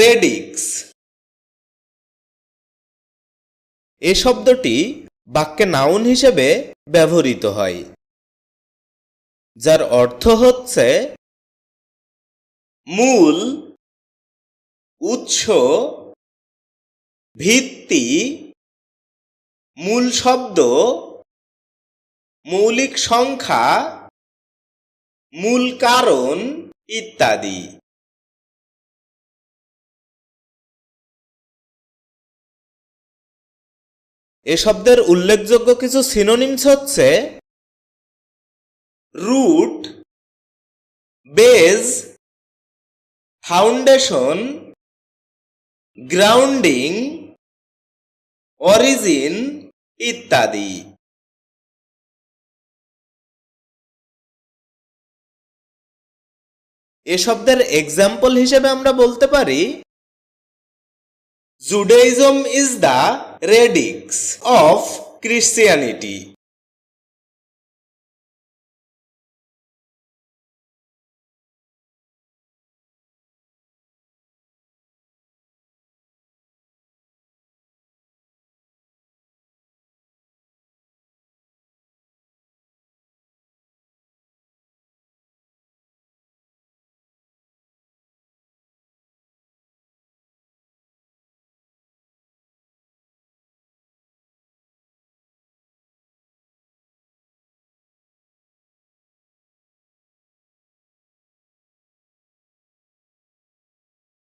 Radix. এ শব্দটি বাক্যে noun হিসেবে ব্যবহৃত হয়, যার অর্থ হচ্ছে মূল, উৎস, ভিত্তি, মূল শব্দ, মৌলিক সংখ্যা, মূল কারণ ইত্যাদি। এ শব্দের উল্লেখযোগ্য কিছু সিনোনিমস হচ্ছে root base foundation grounding origin ইত্যাদি। এ শব্দের এক্সাম্পল হিসেবে আমরা বলতে পারি Judaism is the radix of Christianity